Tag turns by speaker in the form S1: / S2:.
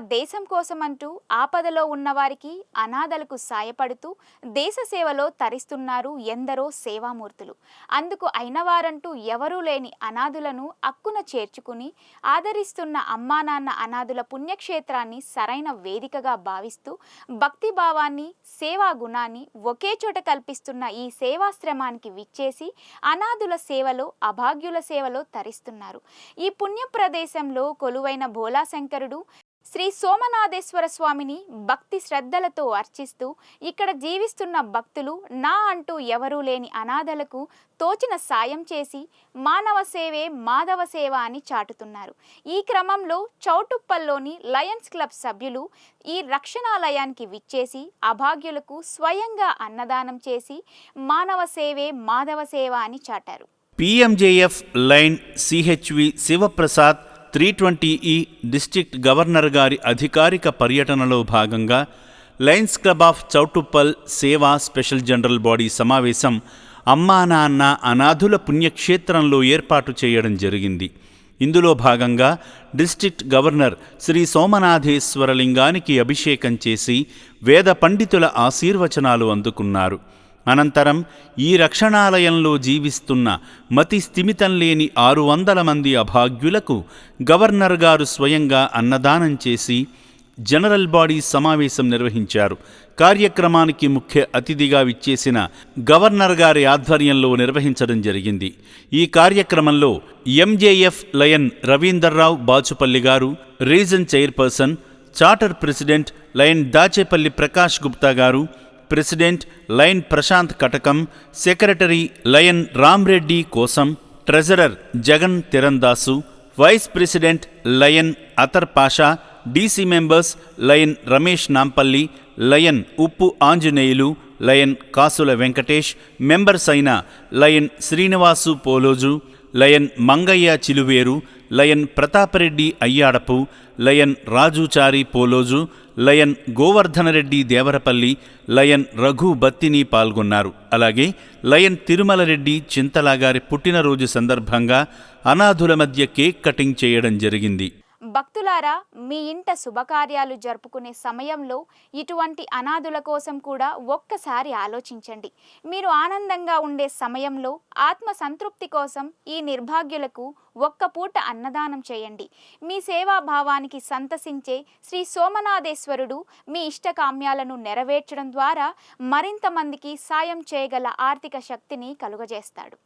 S1: దేశం కోసం అంటూ ఆపదలో ఉన్నవారికి అనాథలకు సాయపడుతూ దేశ సేవలో తరిస్తున్నారు ఎందరో సేవామూర్తులు. అందుకు అయినవారంటూ ఎవరూ లేని అనాథులను అక్కున చేర్చుకుని ఆదరిస్తున్న అమ్మా నాన్న అనాథుల పుణ్యక్షేత్రాన్ని సరైన వేదికగా భావిస్తూ భక్తి భావాన్ని సేవా గుణాన్ని ఒకే చోట కల్పిస్తున్న ఈ సేవాశ్రమానికి విచ్చేసి అనాథుల సేవలో అభాగ్యుల సేవలో తరిస్తున్నారు. ఈ పుణ్య ప్రదేశంలో కొలువైన భోలాశంకరుడు శ్రీ సోమనాథేశ్వర స్వామిని భక్తి శ్రద్ధలతో అర్చిస్తూ ఇక్కడ జీవిస్తున్న భక్తులు నా అంటూ ఎవరూ లేని అనాథలకు తోచిన సాయం చేసి మానవ సేవే మాధవ సేవ అని చాటుతున్నారు. ఈ క్రమంలో చౌటుప్పల్లోని లయన్స్ క్లబ్ సభ్యులు ఈ రక్షణాలయానికి విచ్చేసి అభాగ్యులకు స్వయంగా అన్నదానం చేసి మానవ సేవే మాధవ సేవ అని చాటారు.
S2: PMJF lion CHV Sivaprasad three twenty district governor గారి అధికారిక పర్యటనలో భాగంగా లయన్స్ క్లబ్ ఆఫ్ చౌటుప్పల్ సేవా స్పెషల్ జనరల్ బాడీ సమావేశం అమ్మా నాన్న అనాథుల పుణ్యక్షేత్రంలో ఏర్పాటు చేయడం జరిగింది. ఇందులో భాగంగా డిస్ట్రిక్ట్ గవర్నర్ శ్రీ సోమనాథేశ్వరలింగానికి అభిషేకం చేసి వేద పండితుల ఆశీర్వచనాలు అందుకున్నారు. అనంతరం ఈ రక్షణాలయంలో జీవిస్తున్న మతి స్థిమితం లేని ఆరు వందల మంది అభాగ్యులకు గవర్నర్ గారు స్వయంగా అన్నదానం చేసి జనరల్ బాడీ సమావేశం నిర్వహించారు. కార్యక్రమానికి ముఖ్య అతిథిగా విచ్చేసిన గవర్నర్ గారి ఆధ్వర్యంలో నిర్వహించడం జరిగింది. ఈ కార్యక్రమంలో ఎంజేఎఫ్ లయన్ రవీందర్రావు బాచుపల్లి గారు region chairperson charter president lion Dachepalli Prakash Gupta గారు president lion Prashanth Katakam secretary lion Ramreddy కోసం treasurer Jagan Tirandasu vice president lion Athar Pasha DC members lion Ramesh Nampally lion Uppu Anjaneyulu lion Kasula Venkatesh members అయిన lion Srinivasu Poloju lion Mangaiah Chiluveru lion Prathapareddy Ayyadapu lion Rajuchari Poloju lion Govardhanareddy Devarapalli lion Raghu Battini పాల్గొన్నారు. అలాగే lion Tirumala Reddy చింతలాగారి పుట్టినరోజు సందర్భంగా అనాథుల మధ్య cake cutting చేయడం జరిగింది.
S1: భక్తులారా మీ ఇంట శుభకార్యాలు జరుపుకునే సమయంలో ఇటువంటి అనాథుల కోసం కూడా ఒక్కసారి ఆలోచించండి. మీరు ఆనందంగా ఉండే సమయంలో ఆత్మ సంతృప్తి కోసం ఈ నిర్భాగ్యులకు ఒక్క పూట అన్నదానం చేయండి. మీ సేవాభావానికి సంతసించే శ్రీ సోమనాథేశ్వరుడు మీ ఇష్టకామ్యాలను నెరవేర్చడం ద్వారా మరింత మందికి సాయం చేయగల ఆర్థిక శక్తిని కలుగజేస్తాడు.